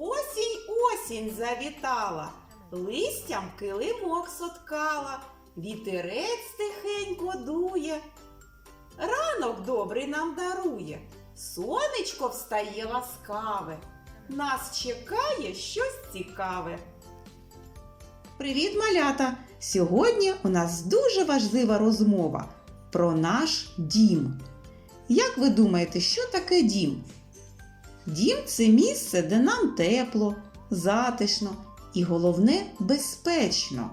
Осінь осінь завітала, листям килимок соткала, вітерець тихенько дує. Ранок добрий нам дарує, сонечко встає ласкаве, нас чекає щось цікаве. Привіт, малята! Сьогодні у нас дуже важлива розмова про наш дім. Як ви думаєте, що таке дім? Дім це місце, де нам тепло, затишно і головне безпечно.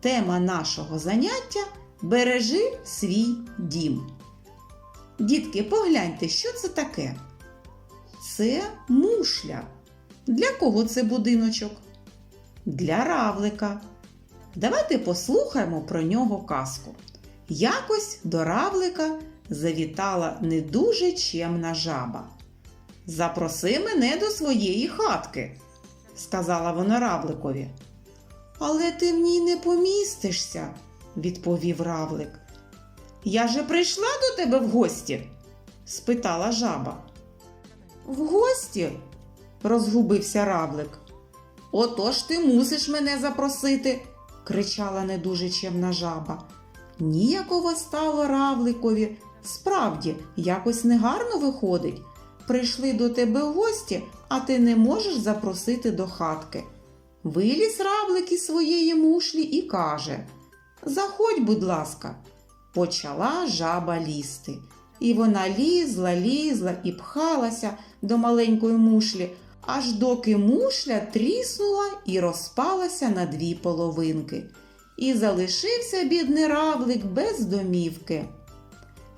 Тема нашого заняття Бережи свій дім. Дітки, погляньте, що це таке? Це мушля. Для кого це будиночок? Для равлика. Давайте послухаємо про нього казку. Якось до равлика завітала не дуже чемна жаба. Запроси мене до своєї хатки, сказала вона равликові. Але ти в ній не помістишся, відповів равлик. Я же прийшла до тебе в гості? спитала жаба. В гості? розгубився равлик. Отож ти мусиш мене запросити, кричала не дуже чемна жаба. Ніяково стало равликові. Справді, якось негарно виходить. Прийшли до тебе в гості, а ти не можеш запросити до хатки. Виліз равлик із своєї мушлі і каже Заходь, будь ласка. Почала жаба лізти. І вона лізла, лізла і пхалася до маленької мушлі, аж доки мушля тріснула і розпалася на дві половинки. І залишився бідний равлик без домівки.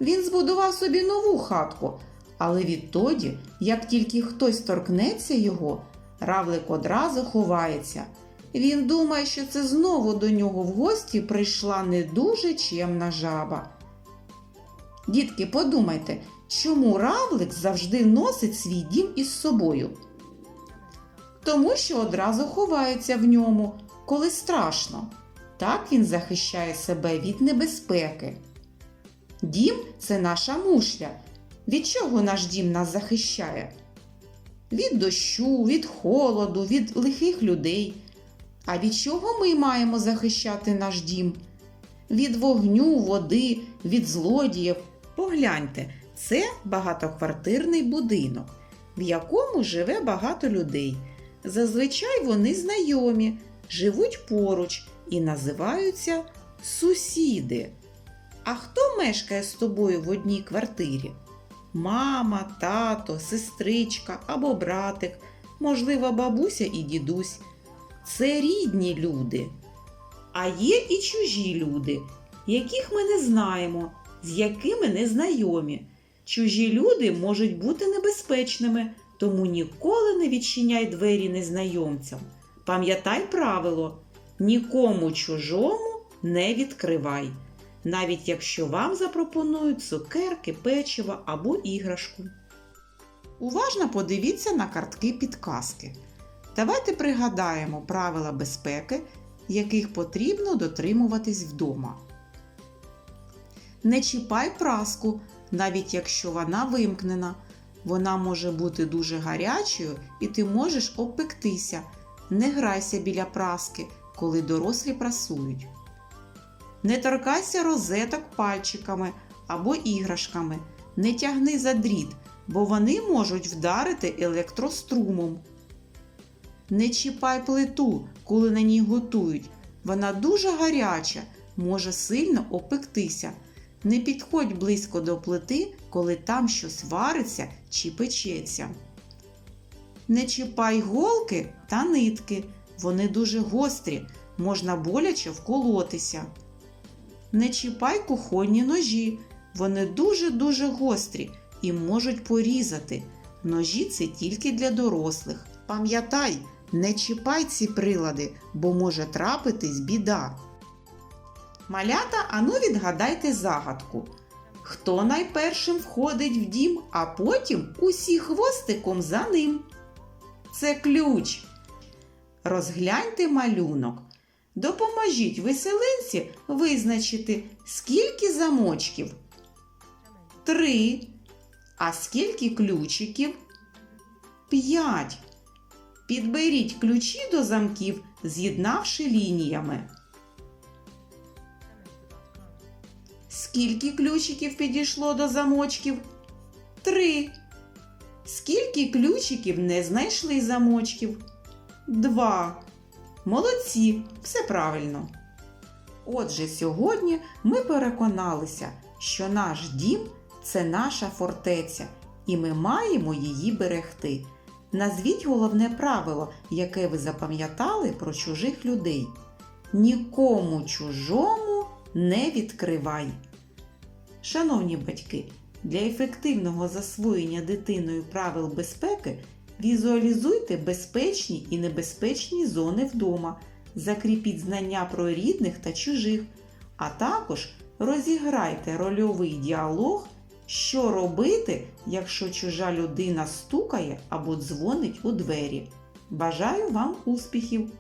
Він збудував собі нову хатку, але відтоді, як тільки хтось торкнеться його, равлик одразу ховається. Він думає, що це знову до нього в гості прийшла не дуже чемна жаба. Дітки, подумайте, чому равлик завжди носить свій дім із собою? Тому що одразу ховається в ньому, коли страшно. Так він захищає себе від небезпеки. Дім це наша мушля. Від чого наш дім нас захищає? Від дощу, від холоду, від лихих людей. А від чого ми маємо захищати наш дім? Від вогню, води, від злодіїв. Погляньте, це багатоквартирний будинок, в якому живе багато людей. Зазвичай вони знайомі, живуть поруч і називаються сусіди. А хто мешкає з тобою в одній квартирі? Мама, тато, сестричка або братик, можливо, бабуся і дідусь. Це рідні люди. А є і чужі люди, яких ми не знаємо, з якими не знайомі. Чужі люди можуть бути небезпечними, тому ніколи не відчиняй двері незнайомцям. Пам'ятай правило: нікому чужому не відкривай, навіть якщо вам запропонують цукерки, печиво або іграшку. Уважно подивіться на картки підказки. Давайте пригадаємо правила безпеки, яких потрібно дотримуватись вдома. Не чіпай праску, навіть якщо вона вимкнена. Вона може бути дуже гарячою і ти можеш обпектися. Не грайся біля праски, коли дорослі прасують. Не торкайся розеток пальчиками або іграшками. Не тягни за дріт, бо вони можуть вдарити електрострумом. Не чіпай плиту, коли на ній готують. Вона дуже гаряча, може сильно опектися. Не підходь близько до плити, коли там щось вариться чи печеться. Не чіпай голки та нитки, вони дуже гострі, можна боляче вколотися. Не чіпай кухонні ножі, вони дуже-дуже гострі і можуть порізати. Ножі це тільки для дорослих. Пам'ятай, не чіпай ці прилади, бо може трапитись біда. Малята, ану відгадайте загадку. Хто найпершим входить в дім, а потім усі хвостиком за ним? Це ключ. Розгляньте малюнок. Допоможіть веселинці визначити, скільки замочків. Три. А скільки ключиків? П'ять. Підберіть ключі до замків, з'єднавши лініями. Скільки ключиків підійшло до замочків? Три. Скільки ключиків не знайшли замочків? Два. Молодці, все правильно. Отже, сьогодні ми переконалися, що наш дім це наша фортеця, і ми маємо її берегти. Назвіть головне правило, яке ви запам'ятали про чужих людей. Нікому чужому не відкривай. Шановні батьки, для ефективного засвоєння дитиною правил безпеки візуалізуйте безпечні і небезпечні зони вдома, закріпіть знання про рідних та чужих, а також розіграйте рольовий діалог, що робити, якщо чужа людина стукає або дзвонить у двері. Бажаю вам успіхів!